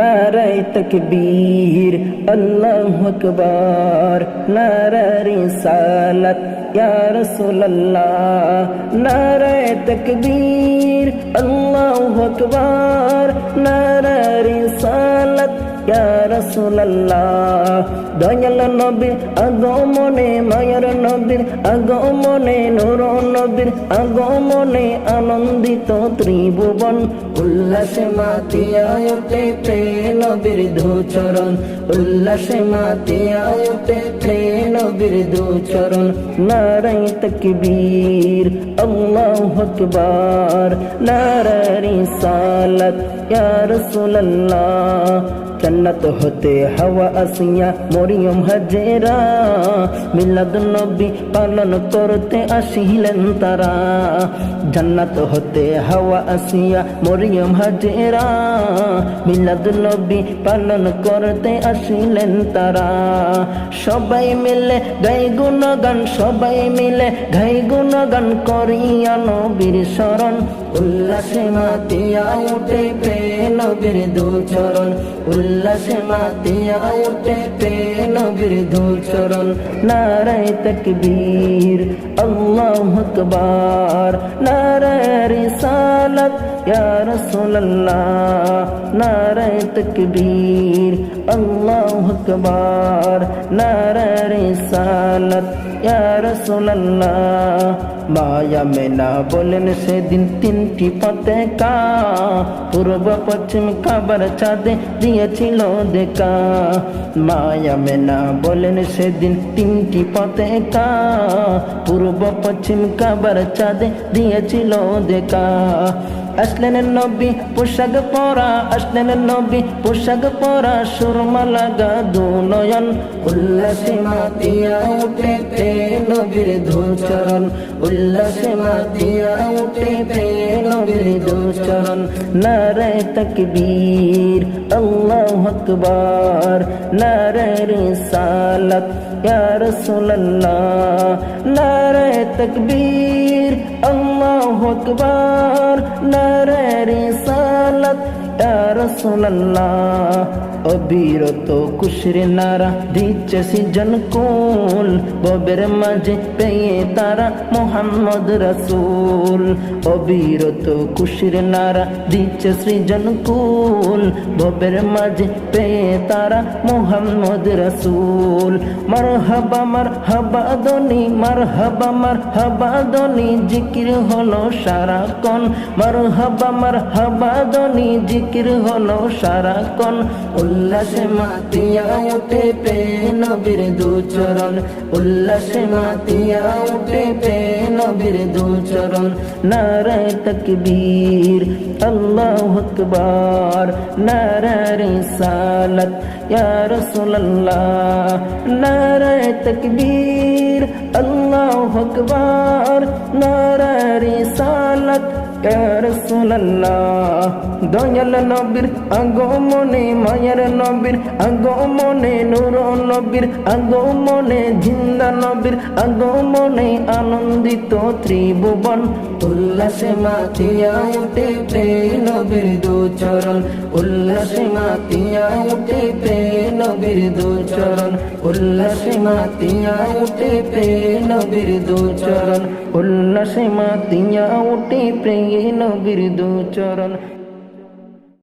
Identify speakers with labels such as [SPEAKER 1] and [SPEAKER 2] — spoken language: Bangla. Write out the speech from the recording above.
[SPEAKER 1] নারাই তকবীর আল্লাহ আকবার নারায় রিসালাত ইয়া রাসূলুল্লাহ নারায় তকবীর আল্লাহ আকবার নারায় রিসালাত ইয়া রাসূলুল্লাহ। দয়াল নবীর আগমনে মায়ের নবীর আগমনে নূর নবীর, আগমনে আনন্দিত ত্রিভুবন। উল্লাসে মাতিয়া ওঠে প্রেম নবীর ধুচরণ উল্লাসে মাতিয়া ওঠে প্রেম নবীর ধুচরণ নারাই তকবীর, আল্লাহু আকবার। নারা রিসালাত, ইয়া রাসূলুল্লাহ। জান্নাত হতে হাওয়া আসিয়া মরিয়ম হাজেরা। মিলাদ নবী পালন করতে আসিলেন তারা। জান্নাত হতে হাওয়া আসিয়া মরিয়ম হাজেরা। মিলাদ নবী পালন করতে আসিলেন তারা। সবাই মিলে গাই গুণগান, সবাই মিলে গাই গুণগান করিয়া নবীর শরণ। উল্লাসে মাতিয়া উঠে পে নবীর দুচরণ। উল্লাসে মাতিয়া উঠে পে নবীর দুচরণ। নারায় তকবীর। আকবার ইয়া রাসূলুল্লাহ নারায় তকবীর আল্লাহ আকবার নারায় রিসালাত ইয়া রাসূলুল্লাহ মায়া মেনা বলেন সেদিন তিনটি পতাকা পূর্ব পশ্চিম কাবার চাঁদে দিয়েছিল দেখা মায়া মেনা বলেন সেদিন তিনটি পতাকা পূর্ব পশ্চিম কাবার চাঁদে দিয়েছিল দেখা আসলেন নবী, পোশাক পরা, আসলেন নবী, পোশাক পরা, সুরমা লাগা দু নয়ন। উল্লাসে মাতিয়া উঠে পে নবীর ধুচরণ উল্লাসে মাতিয়া উঠে পে নবীর ধুচরণ নারে তকবীর, আল্লাহু আকবার। নারে রিসালাত, ইয়া রাসূলুল্লাহ। নারে তকবীর, আল্লাহু আকবার নারে রিসালাত রাসূলুল্লাহ, অবিরত কুশরে নারা, দিচ্ছে সিজন কুল, ববের মাঝে পেয়ে তারা মোহাম্মদ রাসূল। অবিরত কুশরে নারা, দিচ্ছে সৃজন কুল, ববের মাঝে পেয়ে তারা মোহাম্মদ রাসূল। মারহাবা মারহাবা দনি মারহাবা মারহাবা দনি জিকির হলো সারাক্ষণ। মারহাবা মারহাবা দনি জিকির হলো সারাক্ষণ উল্লাসে মাতিয়া উঠে পে নবীর দুচরণ উল্লাসে মাতিয়া উঠে পে নবীর দুচরণ নারায় তকবীর, আল্লাহু আকবার। নারা রিসালাত, ইয়া রাসূলুল্লাহ। নারায় তকবীর, আল্লাহু আকবার। নারা রিসালাত। দয়াল নবীর আগমনে, মায়ের নবীর আগমনে, নূর নবীর আগমনে, জিন্দা নবীর আগমনে, আনন্দিত ত্রিভুবন। উল্লাসে মাতিয়া উঠে পে নবীর দুচরণ উল্লাসে মাতিয়া উঠে পে নবীর দুচরণ উল্লাসে মাতিয়া উঠে পে নবীর দুচরণ উল্লাসে মাতিয়া উঠে প্রেয়ে নবীর দুচরণ